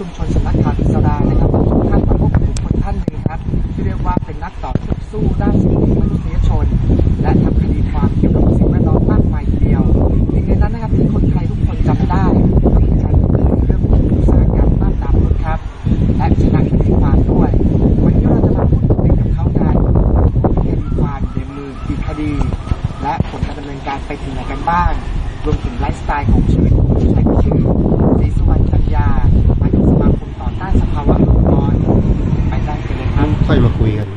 ชุมชนสำนัก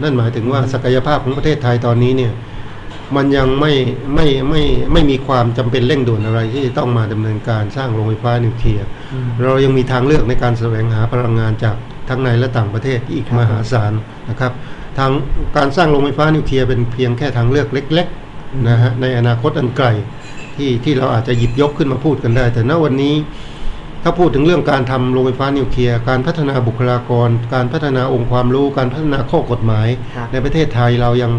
นนั่นหมายถึงว่าศักยภาพของประเทศไทยตอนนี้เนี่ยมันยังไม่ไม่ไม่ไม่มีความจำเป็นเร่งด่วนอะไรที่จะต้องมาดำเนินการสร้างโรงไฟฟ้านิวเคลียร์เรายังมีทางเลือกในการแสวงหาพลังงานจากทั้งในและต่างประเทศอีกครับมหาศาลนะครับทางการสร้างโรงไฟฟ้านิวเคลียร์เป็นเพียงแค่ทางเลือกเล็กอืมๆนะฮะในอนาคตอันไกลที่ที่เราอาจจะหยิบยกขึ้นมาพูดกันได้ แต่ณวันนี้ ถ้าพูดถึงเรื่องการทำโรงไฟฟ้านิวเคลียร์การพัฒนาบุคลากร การพัฒนาองค์ความรู้ การพัฒนาข้อกฎหมาย ครับในประเทศไทยเรายัง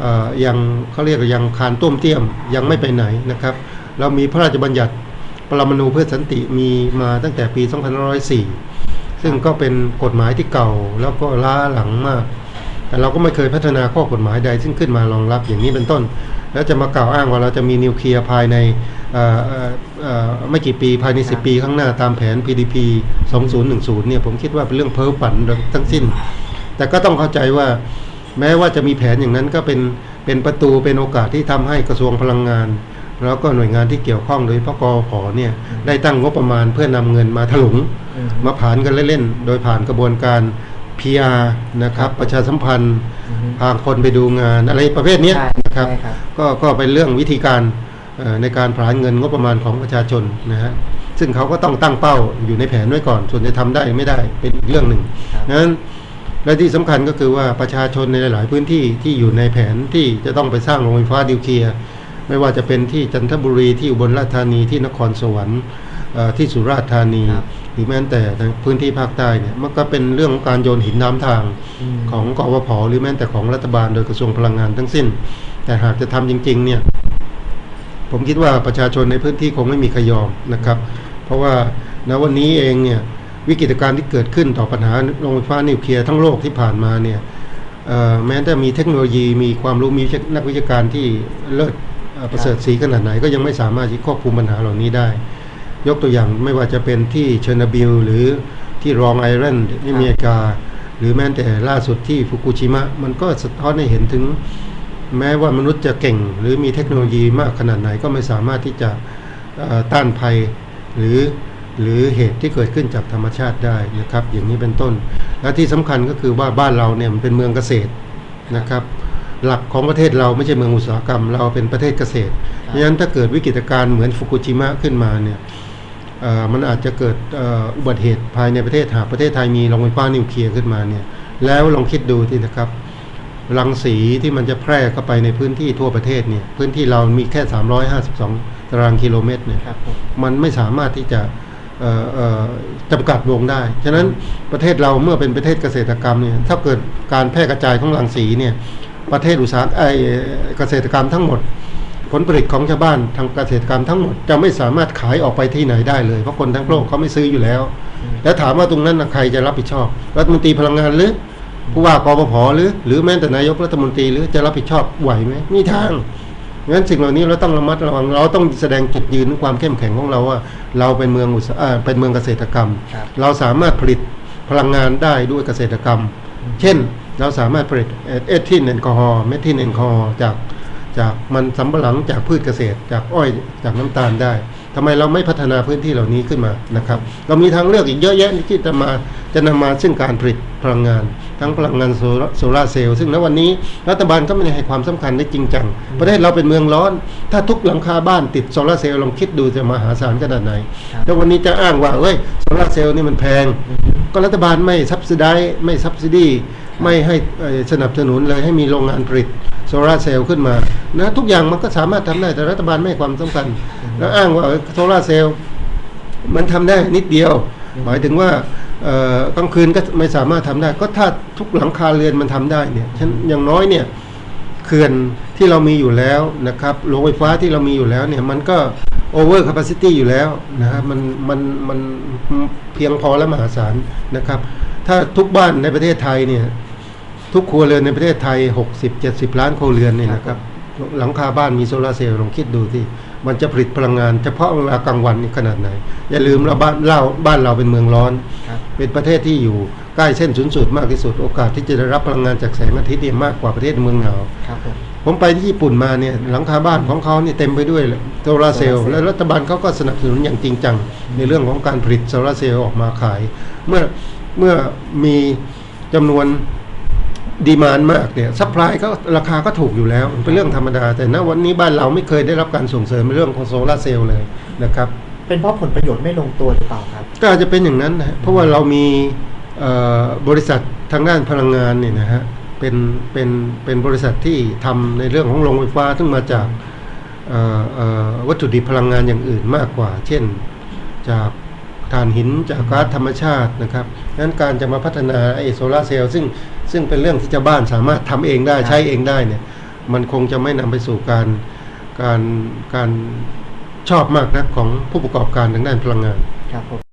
เอ่อยังเขาเรียกว่ายังคานต้วมเตี้ยมยังไม่ไปไหนนะครับ เรามีพระราชบัญญัติปรมาณูเพื่อสันติมีมาตั้งแต่ปี2504 ซึ่งก็เป็นกฎหมายที่เก่าแล้วก็ล้าหลังมาก แต่เราก็ไม่เคยพัฒนาข้อกฎหมายใด ซึ่งขึ้นมารองรับอย่างนี้เป็นต้น แล้วจะมากล่าวอ้างว่าเราจะมีนิวเคลียร์ภายในเอ่อเอ่อเอ่อไม่กี่ปีภายใน 10 ปีข้างหน้าตามแผน PDP 2010 เนี่ยผมคิดว่าเป็นเรื่องเพ้อฝันทั้งสิ้น แต่ก็ต้องเข้าใจว่าแม้ว่าจะมีแผนอย่างนั้นก็เป็นเป็นประตูเป็นโอกาสที่ทำให้กระทรวงพลังงาน แล้วก็หน่วยงานที่เกี่ยวข้องโดยเฉพาะกอพเนี่ยได้ตั้งงบประมาณเพื่อนำเงินมาถลุงอืมมาผ่านกันเล่นๆโดยผ่านกระบวนการ PR นะครับประชาสัมพันธ์อือฮึพาคนไปดูงานอะไรประเภทเนี้ยใช่นะครับใช่ครับก็ก็เป็นเรื่องวิธีการเอ่อในการผลานเงินงบประมาณของประชาชนนะฮะซึ่งเขาก็ต้องตั้งเป้าอยู่ในแผนไว้ก่อน ส่วนจะทำได้ไม่ได้เป็นอีกเรื่องหนึ่งครับนั้นและที่สำคัญก็คือว่าประชาชนในหลาย ๆ พื้นที่ที่อยู่ในแผนที่จะต้องไปสร้างโรงไฟฟ้าดิวเคลียร์ไม่ว่าจะเป็นที่จันทบุรีที่อุบลราชธานีที่นครสวรรค์เอ่อที่สุราษฎร์ธานีค รับหรือแม้แต่ในพื้นที่ภาคใต้เนี่ยมันก็เป็นเรื่องของการโยนหินน้ำทางมของกอพหรือแม้แต่ของรัฐบาลโดยกระทรวงพลังงานทั้งสิ้น แต่หากจะทำจริง ๆ เนี่ยผมคิดว่าประชาชนในพื้นที่คงไม่มีใครยอมนะครับ เพราะว่าณวันนี้เองเนี่ยวิกฤตการณ์ที่เกิดขึ้นต่อปัญหาโรงไฟฟ้านิวเคลียร์ทั้งโลกที่ผ่านมาเนี่ยเอ่อแม้แต่มีเทคโนโลยีมีความรู้มีนักวิชาการที่เลิศเอ่อประเสริฐสีขนาดไหนก็ยังไม่สามารถที่ควบคุมปัญหาเหล่านี้ได้ ยกตัวอย่างไม่ว่าจะเป็นที่เชอร์นบิลหรือที่รองไอรอนที่อเมริกา หรือแม้แต่ล่าสุดที่ฟุกุชิมะ มันก็สะท้อนให้เห็นถึง แม้ว่ามนุษย์จะเก่ง หรือมีเทคโนโลยีมากขนาดไหนก็ไม่สามารถที่จะต้านภัยหรือหรือเหตุที่เกิดขึ้นจากธรรมชาติได้นะครับ อย่างนี้เป็นต้น และที่สำคัญก็คือว่าบ้านเราเนี่ยมันเป็นเมืองเกษตรนะครับ หลักของประเทศเราไม่ใช่เมืองอุตสาหกรรม เราเป็นประเทศเกษตรเพราะฉะนั้นถ้าเกิดวิกฤตการณ์เหมือนฟุกุชิมะขึ้นมาเนี่ย มันอาจจะเกิดเอ่ออุบัติเหตุภายในประเทศหากประเทศไทยมีโรงไฟฟ้านิวเคลียร์ขึ้นมาเนี่ยแล้วลองคิดดูที่นะครับรังสีที่มันจะแพร่เข้าไปในพื้นที่ทั่วประเทศเนี่ยพื้นที่เรามีแค่ 352 ตารางกิโลเมตรเนี่ยครับผมมันไม่สามารถที่จะเอ่อเอ่อจำกัดวงได้ ฉะนั้นประเทศเราเมื่อเป็นประเทศเกษตรกรรมเนี่ยถ้าเกิดการแพร่กระจายของรังสีเนี่ยประเทศอุตสาหไอเกษตรกรรมทั้งหมด ผลผลิตของชาวบ้านทางเกษตรกรรมทั้งหมดจะไม่สามารถขายออกไปที่ไหนได้เลย เพราะคนทั้งโลกเขาไม่ซื้ออยู่แล้ว แล้วถามว่าตรงนั้นน่ะใครจะรับผิดชอบ รัฐมนตรีพลังงานหรือผู้ว่ากปภหรือหรือแม้แต่นายกรัฐมนตรีหรือจะรับผิดชอบไหวไหมมีทางงั้นสิ่งเหล่านี้เราต้องระมัดระวังเราต้องแสดงจุดยืนความเข้มแข็งของเราว่า เราเป็นเมืองอุตสาหอ่าเป็นเมืองเกษตรกรรมครับเราสามารถผลิตพลังงานได้ด้วยเกษตรกรรม เช่นเราสามารถผลิตเอเอทิลแอลกอฮอล์เมทิลแอลกอฮอล์จาก จากมันสำปะหลังจากพืชเกษตร จากอ้อยจากน้ำตาลได้ทำไมเราไม่พัฒนาพื้นที่เหล่านี้ขึ้นมานะครับ เรามีทางเลือกอีกเยอะแยะที่จะมาจะนำมาซึ่งการผลิตพลังงาน ทั้งพลังงานโซลาโซลาร์เซลล์ซึ่งณวันนี้รัฐบาลก็ไม่ได้ให้ความสำคัญได้จริงจังประเทศเราเป็นเมืองร้อน ถ้าทุกหลังคาบ้านติดโซลาร์เซลล์ลองคิดดูจะมหาศาลขนาดไหนแล้ววันนี้จะอ้างว่าเอ้ยโซลาร์เซลล์นี่มันแพง ก็รัฐบาลไม่ซับซิได้ไม่ซับซิดีไม่ให้สนับสนุนเลยให้มีโรงงานผลิตโซลาเซลล์ขึ้นมานะทุกอย่างมันก็สามารถทำได้แต่รัฐบาลไม่ความสำคัญ แล้วอ้างว่าโซลาเซลล์มันทำได้นิดเดียว หมายถึงว่ากลางคืนก็ไม่สามารถทำได้ ก็ถ้าทุกหลังคาเรือนมันทำได้เนี่ยฉันอย่างน้อยเนี่ย เขื่อนที่เรามีอยู่แล้วนะครับโรงไฟฟ้าที่เรามีอยู่แล้วเนี่ยมันก็โอเวอร์แคปซิตี้อยู่แล้วนะครับมันมันมันเพียงพอและมหาศาลนะครับ ถ้าทุกบ้านในประเทศไทยเนี่ยทุกครัวเรือนในประเทศไทย 60-70 ล้านครัวเรือนเนี่ยนะครับ หลังคาบ้านมีโซลาร์เซลล์ลองคิดดูที่มันจะผลิตพลังงาน เฉพาะเวลากลางวันนี่ขนาดไหน อย่าลืมเราบ้านเราบ้านเราเป็นเมืองร้อนครับเป็นประเทศที่อยู่ใกล้เส้นศูนย์สูตรมากที่สุด โอกาสที่จะได้รับพลังงานจากแสงอาทิตย์เนี่ยมากกว่าประเทศเมืองหนาวครับผมผมไปที่ญี่ปุ่นมาเนี่ยหลังคาบ้านของเขาเนี่ยเต็มไปด้วยโซลาร์เซลล์โซลาร์เซลล์และรัฐบาลเขาก็สนับสนุนอย่างจริงจัง ในเรื่องของการผลิตโซลาร์เซลล์ออกมาขาย เมื่อเมื่อมีจำนวน ดีมานมากเนี่ยซัพพลายก็ราคาก็ถูกอยู่แล้วเป็นเรื่องธรรมดา แต่ณวันนี้บ้านเราไม่เคยได้รับการส่งเสริมในเรื่องของโซลาร์เซลล์เลยนะครับเป็นเพราะผลประโยชน์ไม่ลงตัวหรือเปล่าครับ ก็อาจจะเป็นอย่างนั้นนะฮะเพราะว่าเรามีเอ่อบริษัททางด้านพลังงานเนี่ยนะฮะเป็นเป็นเป็นบริษัทที่ทำในเรื่องของโรงไฟฟ้าซึ่งมาจากเอ่อเอ่อวัตถุดิบพลังงานอย่างอื่นมากกว่า เช่นจากถ่านหินจากก๊าซธรรมชาตินะครับดังนั้นการจะมาพัฒนาไอโซลาร์เซลล์ซึ่ง ซึ่งเป็นเรื่องที่ชาวบ้านสามารถทำเองได้ครับใช้เองได้เนี่ย มันคงจะไม่นำไปสู่การการการชอบมากนะของผู้ประกอบการทางด้านพลังงานครับผม